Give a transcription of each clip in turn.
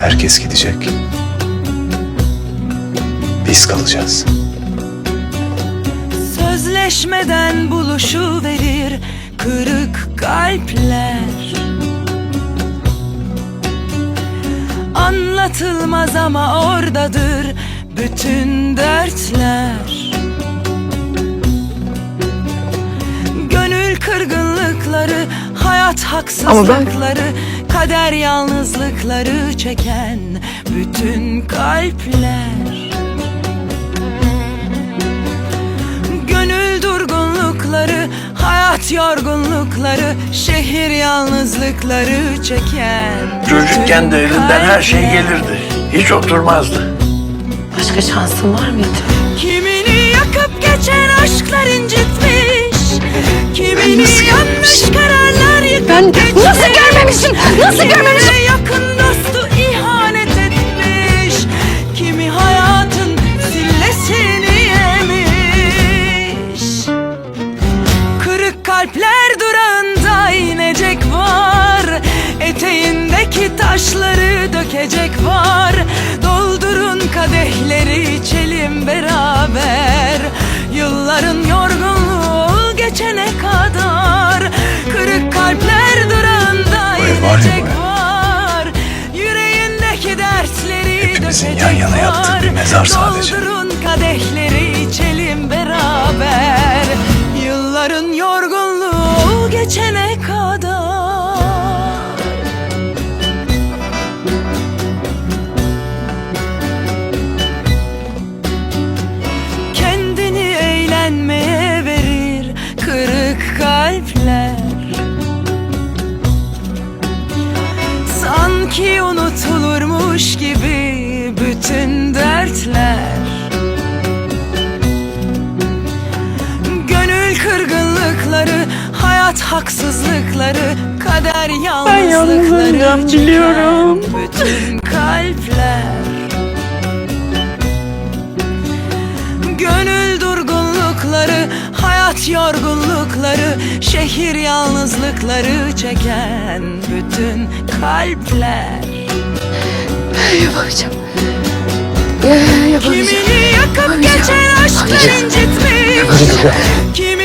Herkes gidecek. Biz kalacağız. Sözleşmeden buluşu verir kırık kalpler Anlatılmaz ama oradadır bütün dertler Gönül kırgınlıkları, hayat haksızlıkları Kader yalnızlıkları çeken bütün kalpler Gönül durgunlukları, hayat yorgunlukları, şehir yalnızlıkları çeken Çocukken de elinden her şey gelirdi. Hiç oturmazdı. Başka şansın var mıydı? Kimini yakıp geçen aşklar incitmiş Kimini yanlış kararlar yıkıp Ben geçmiş nasıl? Nasıl Kimine görmemişim? yakın dostu ihanet etmiş. Kimi hayatın sillesini yemiş. Kırık kalpler durağında inecek var. Eteğindeki taşları dökecek var. Doldurun kadehleri içelim beraber. Yılların yorgunluğu geçene kadar dökecek yan yana yattığı var. bir mezar sadece. Doldurun kadehleri içelim beraber Yılların yorgunluğu geçene kadar Kendini eğlenmeye verir kırık kalpler Sanki unutulurmuş gibi bütün dertler Gönül kırgınlıkları, hayat haksızlıkları, kader yalnızlıkları biliyorum. Bütün kalpler Gönül durgunlukları, hayat yorgunlukları, şehir yalnızlıkları çeken bütün kalpler. Ya, yapamayacağım. Kimini yakıp geçen aşklar incitmiş Kimini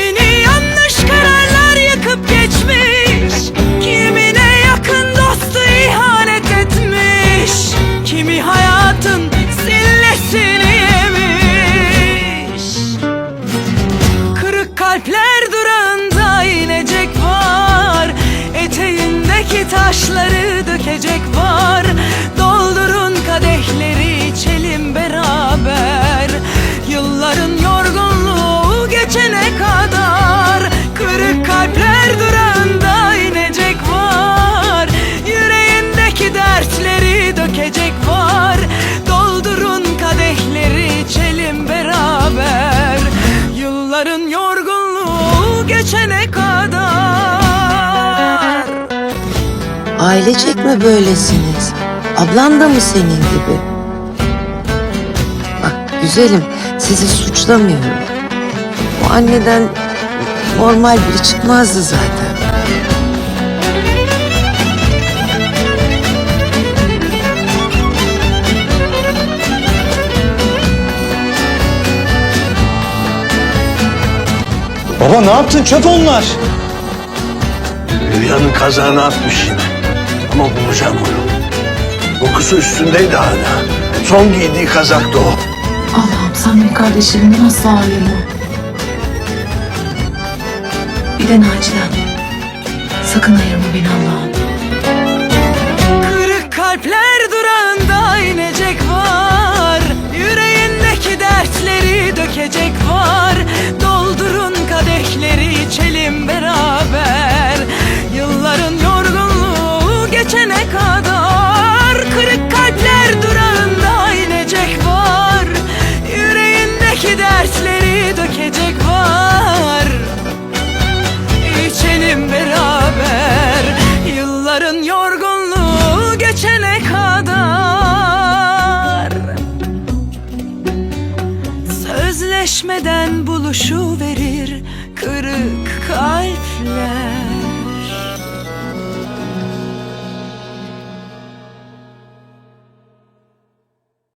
Ailecek mi böylesiniz? Ablan da mı senin gibi? Bak güzelim sizi suçlamıyorum. O anneden normal biri çıkmazdı zaten. Baba ne yaptın? Çöp onlar. Hülya'nın kazağını atmış yine. Ama bulacağım onu. Kokusu üstündeydi hala. Son giydiği kazak da o. Allah'ım sen benim kardeşlerimi asla ayırma. Bir de Naci'den. Sakın ayırma beni Allah'ım. Kırık kalpler durağında dökecek var. İçelim beraber. Yılların yorgunluğu geçene kadar. Sözleşmeden buluşu verir kırık kalpler.